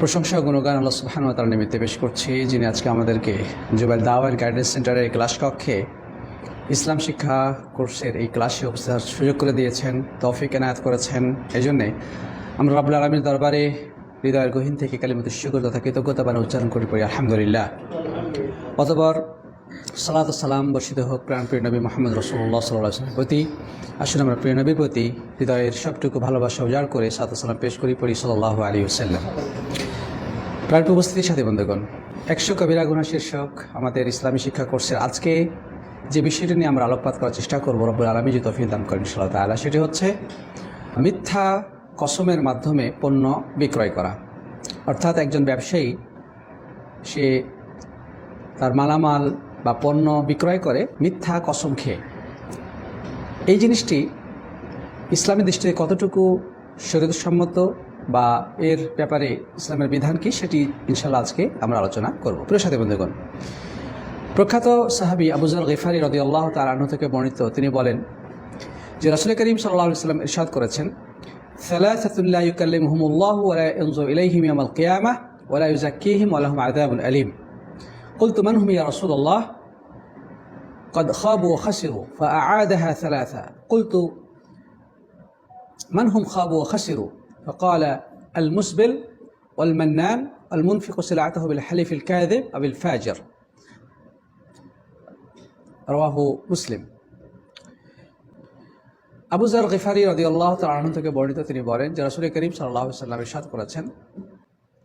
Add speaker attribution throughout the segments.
Speaker 1: প্রশংসা গুণগান আল্লাহ সুহান তার নিমিত্তে পেশ করছি, যিনি আজকে আমাদেরকে জুবাইর দাওয়ার গাইডেন্স সেন্টারের ক্লাস কক্ষে ইসলাম শিক্ষা কোর্সের এই ক্লাসে অফিসার সুযোগ করে দিয়েছেন, তফিক এনায়াত করেছেন। এই জন্যে আমরা রাবুল আলমীর দরবারে হৃদয়ের গহীন থেকে কালিমত শুকর তথা কৃতজ্ঞতা উচ্চারণ করে পড়ি, আলহামদুলিল্লাহ। অতপর সালাত সালাম বর্ষিত হোক প্রাণপ্রিয় নবী মোহাম্মদ রসুল্লাহ সাল্লামের প্রতি। আসুন আমরা প্রিয় নবীর প্রতি হৃদয়ের সবটুকু ভালোবাসা উজাড় করে সালাত সালাম পেশ করি, পড়ি সাল্লাহ আলী সাল্লাম প্রাণ উপস্থিতির সাথে বন্ধুগণ, একশো কবিরা গুণা শীর্ষক আমাদের ইসলামী শিক্ষা কোর্সের আজকে যে বিষয়টি নিয়ে আমরা আলোকপাত করার চেষ্টা করব রব্বুল আলমী যে তফিক দান করেন সাল্লাহ তালা সেটি হচ্ছে মিথ্যা কসমের মাধ্যমে পণ্য বিক্রয় করা। অর্থাৎ একজন ব্যবসায়ী, সে তার মালামাল বা পণ্য বিক্রয় করে মিথ্যা কসম খেয়ে। এই জিনিসটি ইসলামী দৃষ্টিতে কতটুকু শরীরসম্মত বা এর ব্যাপারে ইসলামের বিধান কি, সেটি ইনশাল্লাহ আজকে আমরা আলোচনা করব। প্রিয় সাথে বন্ধুগণ, প্রখ্যাত সাহাবি আবুজাল গেফারি রদি আল্লাহ তার আহ থেকে বর্ণিত, তিনি বলেন যে রাসুল করিম সাল্লাহ ইসলাম ইরশাদ করেছেন সালাহুল্লাহ ইকাল্লিম হুমুল্লাহ ওলা ইলাইহিম আমাল কেয়ামা ওলা ইউজাকিহিম আলহম আদাবুল আলিম। قلت من هم يا رسول الله قد خابوا وخسروا فأعادها ثلاثة قلت من هم خابوا وخسروا فقال المسبل والمنان المنفق سلعته بالحلف الكاذب أو الفاجر رواه مسلم আবু জার গিফারি রদি আল্লাহ তালন থেকে বর্ণিত তিনি বলেন যে রাসুল করিম সাল্লাহ সাল্লাম ইরশাদ করেছেন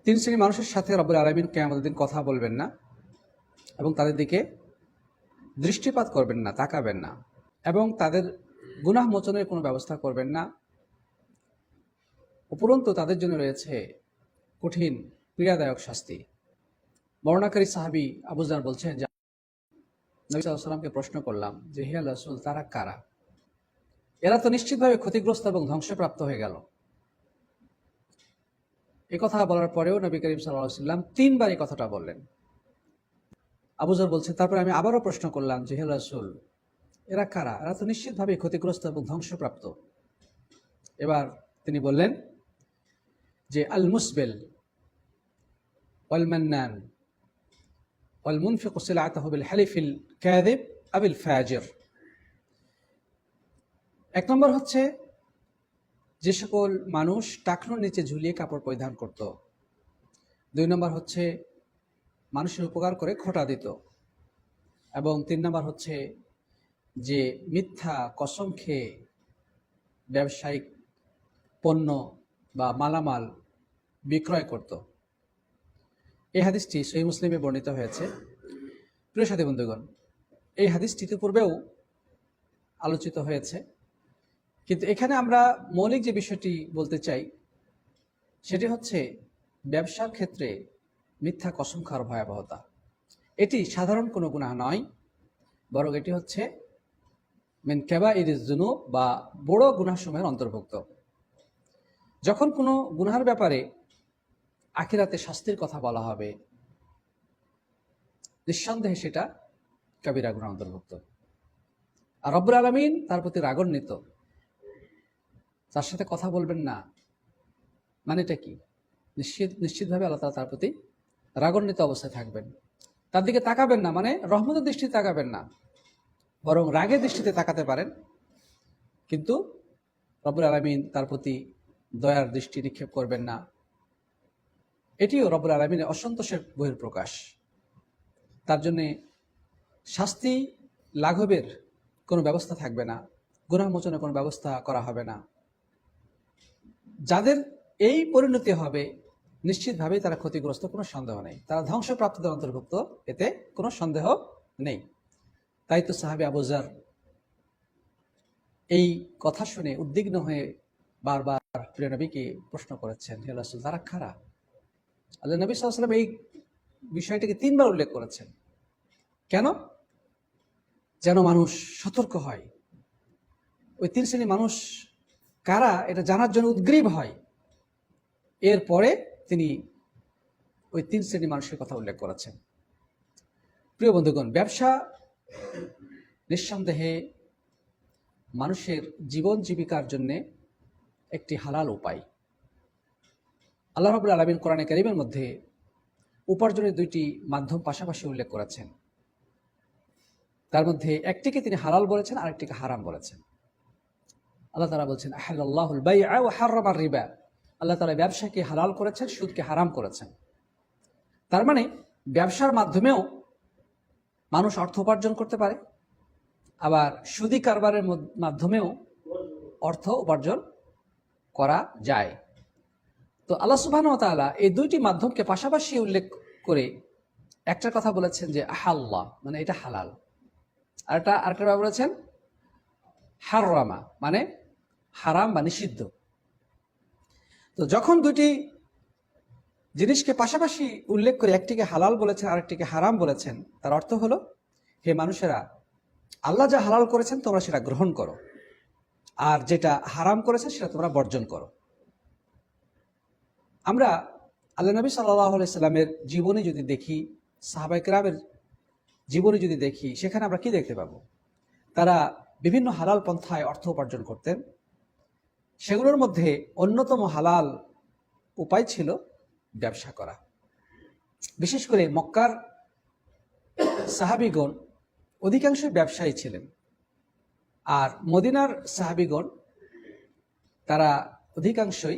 Speaker 1: তিন শ্রেণী মানুষের সাথে রব্বুল আলমিন কেয়ামতের দিন কথা বলবেন না এবং তাদের দিকে দৃষ্টিপাত করবেন না, তাকাবেন না এবং তাদের গুনাহ মোচনের কোনো ব্যবস্থা করবেন না। উপরন্তু তাদের জন্য রয়েছে কঠিন, পীড়াদায়ক শাস্তি। বর্ণাকারী সাহাবি আবুজার বলছেন, যে নবী সাল্লামকে প্রশ্ন করলাম যে, হে রাসুল, তারা কারা? এরা তো নিশ্চিতভাবে ক্ষতিগ্রস্ত এবং ধ্বংসপ্রাপ্ত হয়ে গেল। এ কথা বলার পরেও নবী করিম সাল্লাহ সাল্লাম তিনবার এই কথাটা বললেন। আবুজার বলছেন তারপর আমি আবারও প্রশ্ন করলাম যে, হে রাসুল, এরা কারা? এরা তো নিশ্চিতভাবে ক্ষতিগ্রস্ত এবং ধ্বংসপ্রাপ্ত। এবার তিনি বললেন যে আল মুসবেল ওয়াল মান্নান ওয়াল মুনফিক সিলাতাহু বিল হালিফিল কাযিব আবিল ফাজির এক নম্বর হচ্ছে, যে সকল মানুষ টাকনোর নিচে ঝুলিয়ে কাপড় পরিধান করত। দুই নম্বর হচ্ছে মানুষের উপকার করে খোটা দিত। এবং তিন নম্বর হচ্ছে যে মিথ্যা কসম খেয়ে ব্যবসায়িক পণ্য বা মালামাল বিক্রয় করত। এই হাদিসটি সহি মুসলিমে বর্ণিত হয়েছে। প্রিয় সাথী বন্ধুগণ, এই হাদিসটি পূর্বেও আলোচিত হয়েছে। কিন্তু এখানে আমরা মৌলিক যে বিষয়টি বলতে চাই, সেটি হচ্ছে ব্যবসার ক্ষেত্রে মিথ্যা কসম খাওয়ার ভয়াবহতা। এটি সাধারণ কোনো গুনাহ নয়, বরং এটি হচ্ছে মেন কেবা ইরিজ জুনু বা বড় গুনাসমূহের অন্তর্ভুক্ত। যখন কোনো গুনার ব্যাপারে আখিরাতে শাস্তির কথা বলা হবে, নিঃসন্দেহে সেটা কবিরা গুণা অন্তর্ভুক্ত। আর রব্বুল আলমিন তার প্রতি রাগান্বিত। তার সাথে কথা বলবেন না। মানেটা কি? নিশ্চিত, নিশ্চিতভাবে আল্লাহ তার প্রতি রাগান্বিত অবস্থায় থাকবেন। তার দিকে তাকাবেন না মানে রহমতের দৃষ্টিতে তাকাবেন না। বরং রাগের দৃষ্টিতে তাকাতে পারেন। কিন্তু রব্বুল আলমিন তার প্রতি দয়ার দৃষ্টি নিক্ষেপ করবেন না। এটিও রব্বুল আলমিনের অসন্তোষের বহির প্রকাশ তার জন্যে শাস্তি লাঘবের কোনো ব্যবস্থা থাকবে না। গুণামোচনের কোনো ব্যবস্থা করা হবে না। যাদের এই পরিণতি হবে নিশ্চিতভাবেই তারা ক্ষতিগ্রস্ত, কোনো সন্দেহ নেই। তারা ধ্বংসপ্রাপ্তদের অন্তর্ভুক্ত, এতে কোনো সন্দেহ নেই। তাই তো সাহাবি আবুজার এই কথা শুনে উদ্বিগ্ন হয়ে বারবার প্রিয় নবীকে প্রশ্ন করেছেন, হে রাসুল, তারা খারা আল্লাহ নবী সাল্লাম এই বিষয়টিকে তিনবার উল্লেখ করেছেন। কেন? যেন মানুষ সতর্ক হয়। ওই তিন শ্রেণি মানুষ কারা? এটা জানার জন্য উদ্গ্রীব হয়। এরপরে তিনি ওই তিন শ্রেণি মানুষের কথা উল্লেখ করেছেন। প্রিয় বন্ধুগণ, ব্যবসা নিঃসন্দেহে মানুষের জীবন জীবিকার জন্যে একটি হালাল উপায়। আল্লাহ রাবুল আলমিন কোরআনে কারিমের মধ্যে উপার্জনের দুইটি মাধ্যম পাশাপাশি উল্লেখ করেছেন। তার মধ্যে একটিকে তিনি হালাল বলেছেন, আরেকটিকে হারাম বলেছেন। আল্লাহ তারা বলছেন আল্লাহুল বাই রিবা। আল্লাহ তালা ব্যবসাকে হালাল করেছেন, সুদকে হারাম করেছেন। তার মানে ব্যবসার মাধ্যমেও মানুষ অর্থ উপার্জন করতে পারে, আবার সুদি কারবারের মাধ্যমেও অর্থ উপার্জন করা যায়। তো আল্লাহ সুবাহ তাআলা এই দুইটি মাধ্যমকে পাশাপাশি উল্লেখ করে একটার কথা বলেছেন যে আহাল্লাহ মানে এটা হালাল। আরেকটা আরেকটা বলেছেন হাররামা মানে হারাম বা নিষিদ্ধ। তো যখন দুটি জিনিসকে পাশাপাশি উল্লেখ করে একটিকে হালাল বলেছেন, আরেকটিকে হারাম বলেছেন, তার অর্থ হলো, হে মানুষেরা, আল্লাহ যা হালাল করেছেন তোমরা সেটা গ্রহণ করো। আর যেটা হারাম করেছেন সেটা তোমরা বর্জন করো। আমরা আল্লাহ নবী সাল্লাহ সাল্লামের জীবনী যদি দেখি সাহাবাই কেরামের জীবনী যদি দেখি, সেখানে আমরা কি দেখতে পাবো? তারা বিভিন্ন হালাল পন্থায় অর্থ উপার্জন করতেন। সেগুলোর মধ্যে অন্যতম হালাল উপায় ছিল ব্যবসা করা। বিশেষ করে মক্কার সাহাবিগণ অধিকাংশ ব্যবসায়ী ছিলেন আর মদিনার সাহাবিগণ তারা অধিকাংশই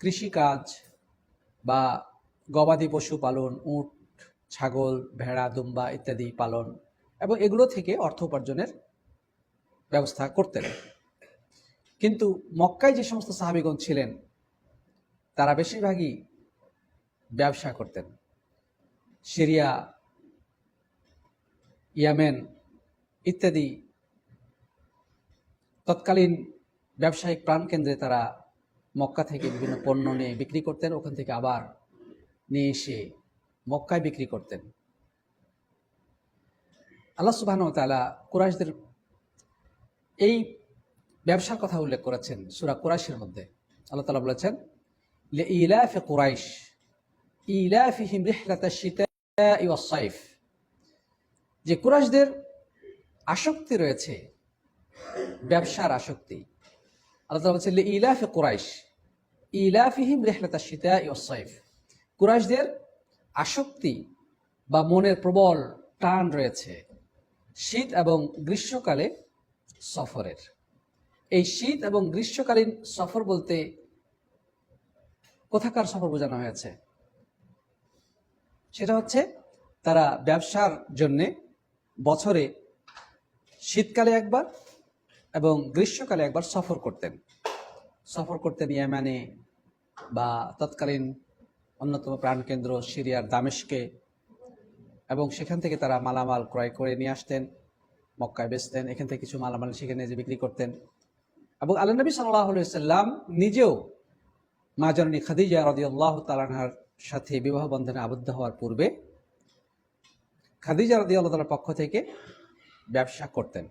Speaker 1: কৃষিকাজ বা গবাদি পশু পালন, উট, ছাগল, ভেড়া, দুম্বা ইত্যাদি পালন এবং এগুলো থেকে অর্থ উপার্জনের ব্যবস্থা করতেন। কিন্তু মক্কায় যে সমস্ত সাহাবিগণ ছিলেন, তারা বেশিরভাগই ব্যবসা করতেন। সিরিয়া, ইয়ামেন ইত্যাদি তৎকালীন ব্যবসায়িক প্রাণকেন্দ্রে তারা মক্কা থেকে বিভিন্ন পণ্য নিয়ে বিক্রি করতেন, ওখান থেকে আবার নিয়ে এসে মক্কায় বিক্রি করতেন। আল্লাহ সুবাহ তালা কুরাইশদের এই ব্যবসার কথা উল্লেখ করেছেন সুরা কুরাইশের মধ্যে। আল্লাহ তালা বলেছেন ইলাফ কুরাইশ, ইলাফিহিম রিহলাতা শিতাই ওয়াস সাইফ। যে কুরাইশদের আসক্তি রয়েছে, ব্যবসার আসক্তি, আল্লাহ তালা বলছেন ইলাফে কুরাইশ, ইলাফিহিম রেহলাতা সীতা ইসাইফ কুরাইশদের আসক্তি বা মনের প্রবল টান রয়েছে, শীত এবং গ্রীষ্মকালে সফরের। এই শীত এবং গ্রীষ্মকালীন সফর বলতে কোথাকার সফর বোঝানো হয়েছে? সেটা হচ্ছে তারা ব্যবসার জন্যে বছরে শীতকালে একবার এবং গ্রীষ্মকালে একবার সফর করতেন। সফর করতেন ইয়ামানে বা তৎকালীন অন্যতম প্রাণকেন্দ্র সিরিয়ার দামেশকে এবং সেখান থেকে তারা মালামাল ক্রয় করে নিয়ে আসতেন, মক্কায় বেচতেন, এখান থেকে কিছু মালামাল সেখানে যে বিক্রি করতেন। এবং আল্লাহ নবী সাল্লাম নিজেও মা খাদিজা রদিয়াল্লাহ তালানহার সাথে বিবাহ বন্ধনে আবদ্ধ হওয়ার পূর্বে খাদিজা রদিয়াল্লাহ তালার পক্ষ থেকে ব্যবসা করতেন।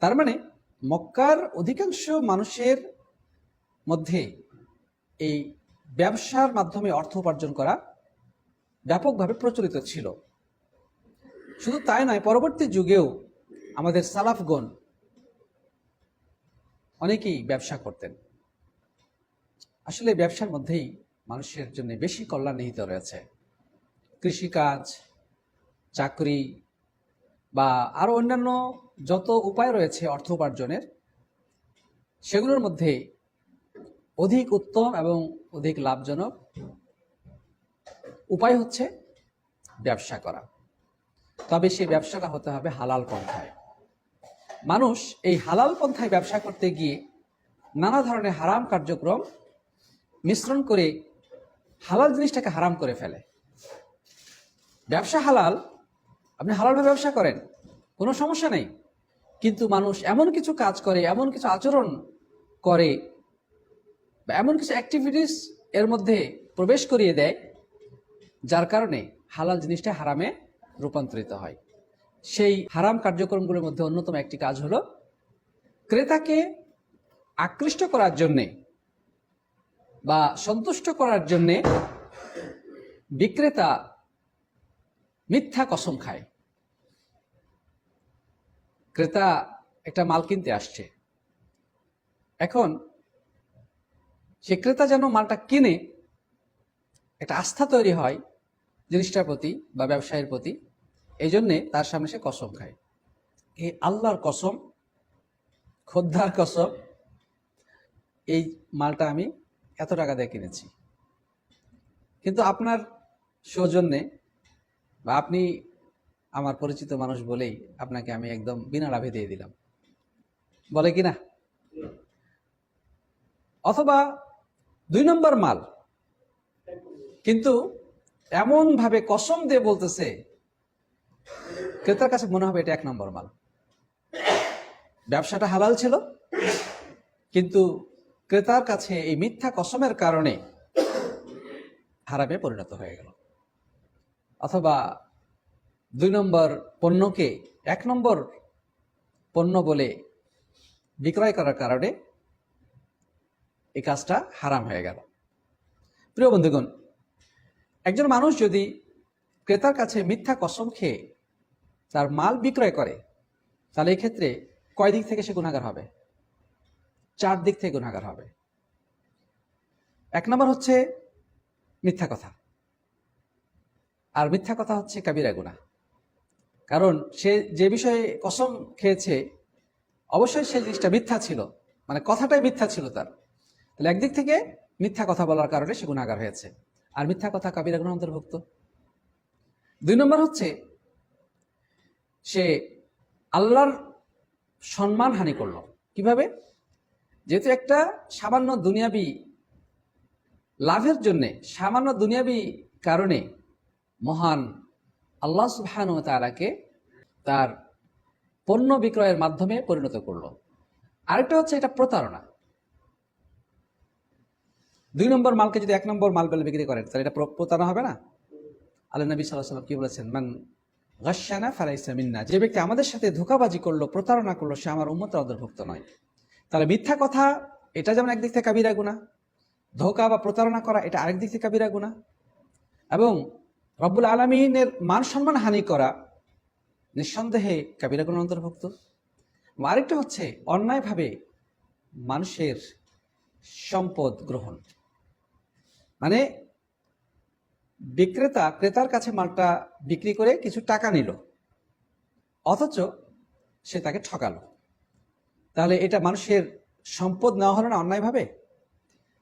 Speaker 1: তার মানে মক্কার অধিকাংশ মানুষের মধ্যে এই ব্যবসার মাধ্যমে অর্থ উপার্জন করা ব্যাপকভাবে প্রচলিত ছিল। শুধু তাই নয়, পরবর্তী যুগেও আমাদের সালাফগণ অনেকেই ব্যবসা করতেন। আসলে ব্যবসার মধ্যেই মানুষের জন্য বেশি কল্যাণ নিহিত রয়েছে। কৃষিকাজ, চাকরি বা আরও অন্যান্য যত উপায় রয়েছে অর্থ উপার্জনের, সেগুলোর মধ্যে অধিক উত্তম এবং অধিক লাভজনক উপায় হচ্ছে ব্যবসা করা। তবে সেই ব্যবসাটা হতে হবে হালাল পন্থায়। মানুষ এই হালাল পন্থায় ব্যবসা করতে গিয়ে নানা ধরনের হারাম কার্যক্রম মিশ্রণ করে হালাল জিনিসটাকে হারাম করে ফেলে। ব্যবসা হালাল, আপনি হালালভাবে ব্যবসা করেন, কোনো সমস্যা নেই। কিন্তু মানুষ এমন কিছু কাজ করে, এমন কিছু আচরণ করে, বা এমন কিছু অ্যাক্টিভিটিস এর মধ্যে প্রবেশ করিয়ে দেয়, যার কারণে হালাল জিনিসটা হারামে রূপান্তরিত হয়। সেই হারাম কার্যক্রমগুলোর মধ্যে অন্যতম একটি কাজ হলো ক্রেতাকে আকৃষ্ট করার জন্যে বা সন্তুষ্ট করার জন্যে বিক্রেতা মিথ্যা কসম খায়। ক্রেতা একটা মাল কিনতে আসছে। এখন সে ক্রেতা যেন মালটা কিনে একটা আস্থা তৈরি হয় জিনিসটার প্রতি বা ব্যবসায়ের প্রতি এই জন্যে তার সামনে সে কসম খায়। এই আল্লাহর কসম খোদ্দার কসম, এই মালটা আমি এত টাকা দিয়ে কিনেছি। কিন্তু আপনার সৌজন্যে বা আপনি আমার পরিচিত মানুষ বলেই আপনাকে আমি একদম বিনা লাভে দিয়ে দিলাম। বলে কি না? অথবা দুই নম্বর মাল, কিন্তু এমন ভাবে কসম দিয়ে বলতেছে ক্রেতার কাছে মনে হবে এটা এক নম্বর মাল। ব্যবসাটা হালাল ছিল, কিন্তু ক্রেতার কাছে এই মিথ্যা কসমের কারণে হারামে পরিণত হয়ে গেল। অথবা দুই নম্বর পণ্যকে এক নম্বর পণ্য বলে বিক্রয় করার কারণে এই কাজটা হারাম হয়ে গেল। প্রিয় বন্ধুগণ, একজন মানুষ যদি ক্রেতার কাছে মিথ্যা কসম খেয়ে তার মাল বিক্রয় করে, তাহলে এই ক্ষেত্রে কয় দিক থেকে সে গুণাগার হবে? চার দিক থেকে গুণাগার হবে। এক নম্বর হচ্ছে মিথ্যা কথা। আর মিথ্যা কথা হচ্ছে কাবিরা গুণা। কারণ সে যে বিষয়ে কসম খেয়েছে, অবশ্যই সেই জিনিসটা মিথ্যা ছিল মানে কথাটাই মিথ্যা ছিল তার। তাহলে একদিক থেকে মিথ্যা কথা বলার কারণে সে গুণাগার হয়েছে। আর মিথ্যা কথা কাবিরা গুণা অন্তর্ভুক্ত। দুই নম্বর হচ্ছে সে আল্লাহর সম্মান হানি করল। কীভাবে? যেহেতু একটা সামান্য দুনিয়াবি লাভের জন্যে, সামান্য দুনিয়াবি কারণে মহান আল্লাহ সুবহান ও তারাকে তার পণ্য বিক্রয়ের মাধ্যমে পরিণত করল। আরেকটা হচ্ছে এটা প্রতারণা। দুই নম্বর মালকে যদি এক নম্বর মাল বেলে বিক্রি করেন, তাহলে এটা প্রতারণা হবে না? আল্লাহ নবী সাল্লাহ সাল্লাম কি বলেছেন? মান গাশানা ফালাইসা মিন্না, যে ব্যক্তি আমাদের সাথে ধোকাবাজি করল, প্রতারণা করল, সে আমার উন্মতের অন্তর্ভুক্ত নয়। তাহলে মিথ্যা কথা, এটা যেমন একদিক থেকে কাবিরা গুণা ধোকা বা প্রতারণা করা, এটা আরেক দিক থেকে কাবিরা গুণা এবং রব্বুল আলমিনের মান সম্মান হানি করা নিঃসন্দেহে কাবিরা গুণার অন্তর্ভুক্ত। আরেকটা হচ্ছে অন্যায়ভাবে মানুষের সম্পদ গ্রহণ। মানে বিক্রেতা ক্রেতার কাছে মালটা বিক্রি করে কিছু টাকা নিল। অথচ সে তাকে ঠকালো। তাহলে এটা মানুষের সম্পদ নেওয়া হলো না অন্যায়ভাবে?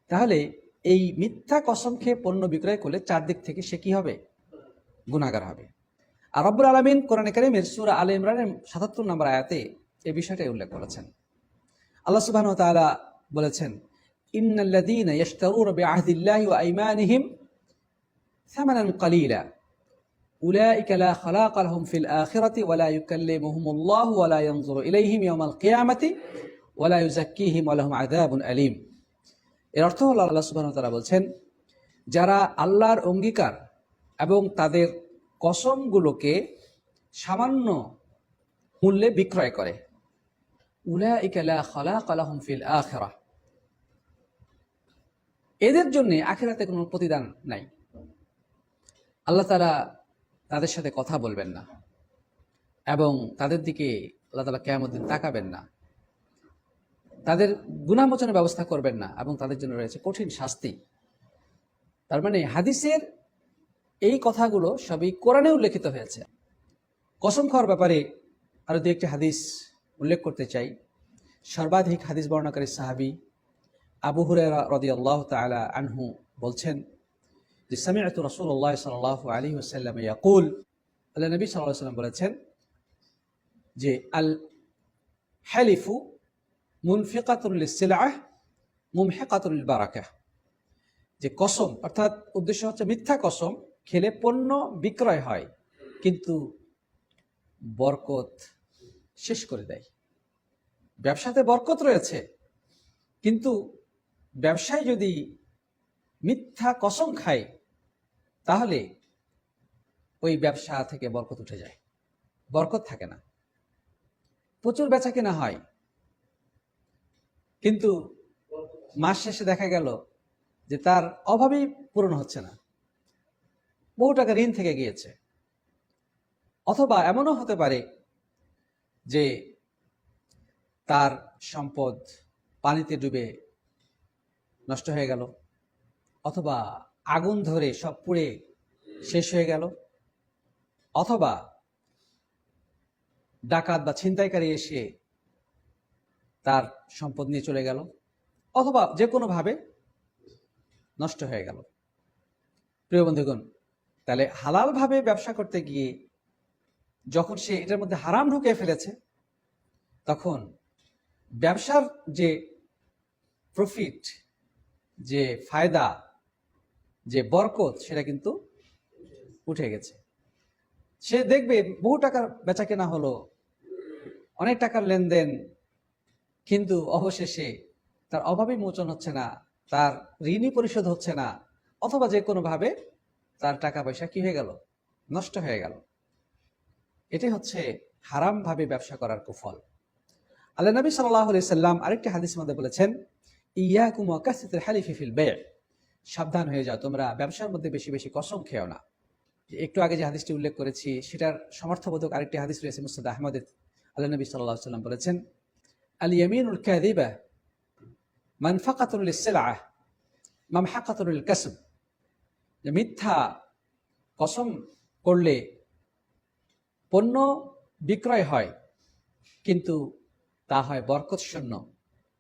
Speaker 1: তাহলে এই মিথ্যা কসম খেয়ে পণ্য বিক্রয় করলে চারদিক থেকে সে কি হবে? গুণাগার হবে। আর রব্বুল আলমিন কোরআন কারিমের সুরা আল ইমরানের সাতাত্তর নম্বর আয়াতে এই বিষয়টাই উল্লেখ করেছেন। আল্লাহ সুবাহ বলেছেন ইন্নাল্লাযীনা ইয়াশতারুনা বিআহদিল্লাহি ওয়া আইমানিহিম ثمنا قليلا أولئك لا خلاق لهم في الآخرة ولا يكلمهم الله ولا ينظر إليهم يوم القيامة ولا يزكيهم ولهم عذاب أليم এর অর্থ হলো আল্লাহ সুবহানাহু ওয়া তাআলা বলছেন যারা আল্লাহর অঙ্গীকার এবং তাদের কসমগুলোকে সামান্য মূল্যে বিক্রয় করে উলাইকা লা খালাকা লাহুম ফিল আখিরাহ এদের জন্য আখিরাতে কোনো প্রতিদান নাই আল্লাহ তারা তাদের সাথে কথা বলবেন না এবং তাদের দিকে আল্লাহ তালা কেয়ামত দিন তাকাবেন না। তাদের গুণামোচনের ব্যবস্থা করবেন না এবং তাদের জন্য রয়েছে কঠিন শাস্তি। তার মানে হাদিসের এই কথাগুলো সবই কোরআনে উল্লেখিত হয়েছে। কসম খাওয়ার ব্যাপারে আরও দু একটি হাদিস উল্লেখ করতে চাই। সর্বাধিক হাদিস বর্ণাকারী সাহাবি আবু হুরায়রা রাদিয়াল্লাহু তাআলা আনহু বলছেন যে সামিআতু রাসূলুল্লাহ সাল্লাল্লাহু আলাইহি ওয়াসাল্লাম ইয়াকুল আল্লাহ নবী সাল্লাল্লাহু আলাইহি ওয়াসাল্লাম বলেছেন যে, আল হালিফু মুনফিকাতুন লিসসিলআহ মুমহিকাতুন লিলবারাকাহ যে কসম, অর্থাৎ উদ্দেশ্য হচ্ছে মিথ্যা কসম, খেলে পণ্য বিক্রয় হয়, কিন্তু বরকত শেষ করে দেয়। ব্যবসাতে বরকত রয়েছে, কিন্তু ব্যবসায় যদি মিথ্যা কসম খায় তাহলে ওই ব্যবসা থেকে বরকত উঠে যায়। বরকত থাকে না। প্রচুর বেচা কেনা হয়। কিন্তু মাস শেষে দেখা গেল যে তার অভাবই পূরণ হচ্ছে না। বহু টাকা ঋণ থেকে গিয়েছে। অথবা এমনও হতে পারে যে তার সম্পদ পানিতে ডুবে নষ্ট হয়ে গেল। অথবা আগুন ধরে সব পুড়ে শেষ হয়ে গেল। অথবা ডাকাত বা ছিনতাইকারী এসে তার সম্পদ নিয়ে চলে গেল, অথবা যে কোনোভাবে নষ্ট হয়ে গেল। প্রিয় বন্ধুগণ, তাহলে হালালভাবে ব্যবসা করতে গিয়ে যখন সে এটার মধ্যে হারাম ঢুকে ফেলেছে, তখন ব্যবসার যে প্রফিট যে ফায়দা যে বরকত, সেটা কিন্তু উঠে গেছে। সে দেখবে বহু টাকার বেচা কেনা হলো, অনেক টাকার লেনদেন, কিন্তু অবশেষে তার অভাবই মোচন হচ্ছে না, তার ঋণই পরিশোধ হচ্ছে না, অথবা যে কোনোভাবে তার টাকা পয়সা কি হয়ে গেল? নষ্ট হয়ে গেল। এটাই হচ্ছে হারামভাবে ব্যবসা করার কুফল। আল্লাহ নবী সাল্লাহ সাল্লাম আরেকটি হাদিস মধ্যে বলেছেন ইয়া কুমাকাসিতের হালিফি ফিল সাবধান হয়ে যাও, তোমরা ব্যবসার মধ্যে বেশি বেশি কসম খেও না। একটু আগে যে হাদিসটি উল্লেখ করেছি, সেটার সমর্থবোধক আরেকটি হাদিস রয়েছে মুস্তাদ আহমদের। আল্লাহ নবী সাল্লাহ সাল্লাম বলেছেন আল ইয়ামিনুল কাদিবা মানফাকাতুল ইসলাহ মামহাকাতুল কাসব যে মিথ্যা কসম করলে পণ্য বিক্রয় হয়, কিন্তু তা হয় বরকত শূন্য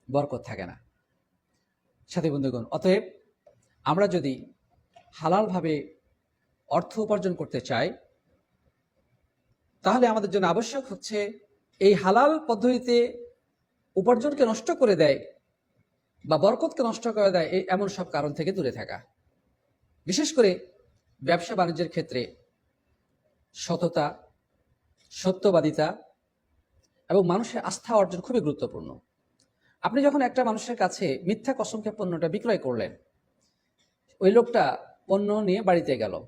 Speaker 1: বরকত থাকে না। সাথী বন্ধুগণ, অতএব আমরা যদি হালালভাবে অর্থ উপার্জন করতে চাই, তাহলে আমাদের জন্য আবশ্যক হচ্ছে এই হালাল পদ্ধতিতে উপার্জনকে নষ্ট করে দেয় বা বরকতকে নষ্ট করে দেয় এই এমন সব কারণ থেকে দূরে থাকা। বিশেষ করে ব্যবসা বাণিজ্যের ক্ষেত্রে সততা, সত্যবাদিতা এবং মানুষের আস্থা অর্জন খুবই গুরুত্বপূর্ণ। আপনি যখন একটা মানুষের কাছে মিথ্যা কসমকে পণ্যটা বিক্রয় করলেন ওই লোকটা পণ্য নিয়ে বাড়িতে গেল।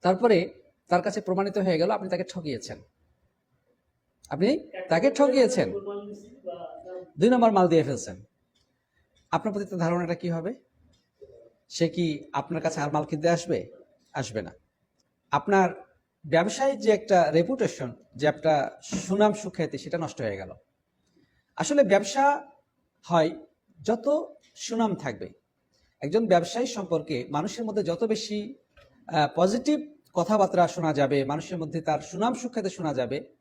Speaker 1: তারপরে তার কাছে প্রমাণিত হয়ে গেল আপনি তাকে ঠকিয়েছেন। আপনি তাকে ঠকিয়েছেন। দুই নম্বর মাল দিয়ে ফেলছেন। আপনার প্রতি তার ধারণাটা কি হবে? সে কি আপনার কাছে আর মাল কিনতে আসবে? আসবে না। আপনার ব্যবসায়িক যে একটা রেপুটেশন যে একটা সুনাম সুখ্যাতি, সেটা নষ্ট হয়ে গেল। আসলে ব্যবসা হয় যত সুনাম থাকবে একজন ব্যবসায়ী সম্পর্কে মানুষের মধ্যে যত বেশি পজিটিভ কথাবার্তা শোনা যাবে, মানুষের মধ্যে তার সুনাম সুখ্যাতি শোনা যাবে,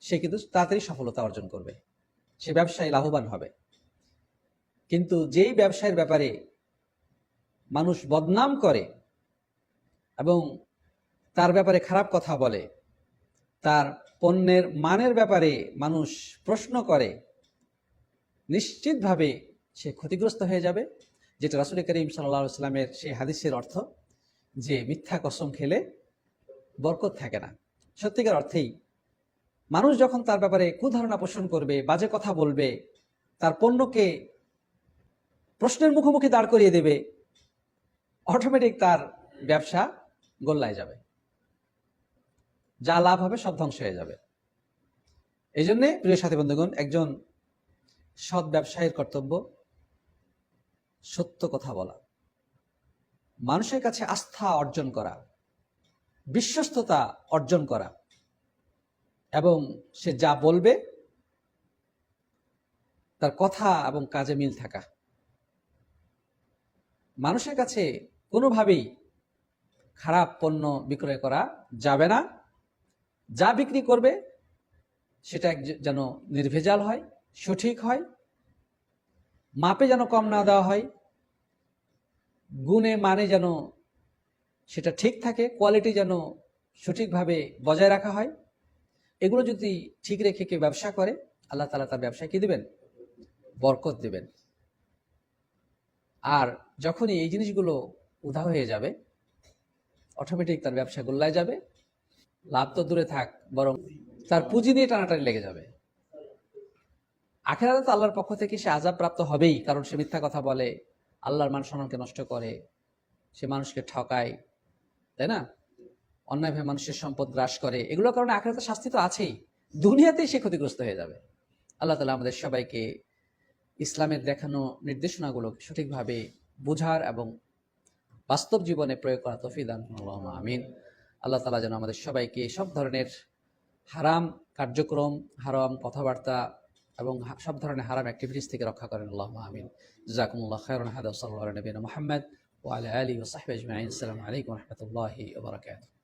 Speaker 1: সে কিন্তু তাড়াতাড়ি সফলতা অর্জন করবে। সে ব্যবসায় লাভবান হবে। কিন্তু যেই ব্যবসায়ের ব্যাপারে মানুষ বদনাম করে এবং তার ব্যাপারে খারাপ কথা বলে, তার পণ্যের মানের ব্যাপারে মানুষ প্রশ্ন করে, নিশ্চিতভাবে সে ক্ষতিগ্রস্ত হয়ে যাবে, যেটা রাসুল করিম সাল্লা সাল্লামের সেই হাদিসের অর্থ যে মিথ্যা কসম খেলে বরকত থাকে না। সত্যিকার অর্থেই মানুষ যখন তার ব্যাপারে কুধারণা পোষণ করবে, বাজে কথা বলবে, তার পণ্যকে প্রশ্নের মুখোমুখি দাঁড় করিয়ে দেবে অটোমেটিক তার ব্যবসা গোল্লায় যাবে। যা লাভ হবে সব ধ্বংস হয়ে যাবে। এই জন্যে প্রিয় সাথী বন্ধুগণ, একজন সৎ ব্যবসায়ীর কর্তব্য সত্য কথা বলা। মানুষের কাছে আস্থা অর্জন করা, বিশ্বস্ততা অর্জন করা এবং সে যা বলবে, তার কথা এবং কাজে মিল থাকা। মানুষের কাছে কোনোভাবেই খারাপ পণ্য বিক্রয় করা যাবে না। যা বিক্রি করবে, সেটা যেন নির্ভেজাল হয়, সঠিক হয় মাপে যেন কম না দেওয়া হয়, গুণে মানে যেন সেটা ঠিক থাকে কোয়ালিটি যেন সঠিকভাবে বজায় রাখা হয়। এগুলো যদি ঠিক রেখে কেউ ব্যবসা করে, আল্লাহ তালা তার ব্যবসায় কি দেবেন? বরকত দেবেন। আর যখনই এই জিনিসগুলো উধা হয়ে যাবে অটোমেটিক তার ব্যবসা গোল্লায় যাবে। লাভ তো দূরে থাক, বরং তার পুঁজি নিয়ে টানাটানি লেগে যাবে। আখেরাতে তো আল্লাহর পক্ষ থেকে সে আজাব প্রাপ্ত হবেই, কারণ সে মিথ্যা কথা বলে। আল্লাহর মান সম্মানকে নষ্ট করে। সে মানুষকে ঠকায়, তাই না? অন্যায়ভাবে মানুষের সম্পদ গ্রাস করে। এগুলোর কারণে আখেরাতে শাস্তি তো আছেই। দুনিয়াতেই সে ক্ষতিগ্রস্ত হয়ে যাবে। আল্লাহ তালা আমাদের সবাইকে ইসলামের দেখানো নির্দেশনাগুলো সঠিকভাবে বোঝার এবং বাস্তব জীবনে প্রয়োগ করা তফিদান আমিন। আল্লাহ তালা যেন আমাদের সবাইকে সব ধরনের হারাম কার্যক্রম, হারাম কথাবার্তা এবং হা- সব ধরনের হারাম অ্যাক্টিভিটিস থেকে রক্ষা করেন। আল্লাহ আমিন। জাকুমুল্লাহ খায়রুন হাদা সাল্লাল্লাহু আলাইহি নবীনা মুহাম্মদ ওয়া আলা আলিহি ওয়া সাহবিহি আজমাইন। আসসালামু আলাইকুম ওয়া রাহমাতুল্লাহি ওয়া বারাকাতুহু।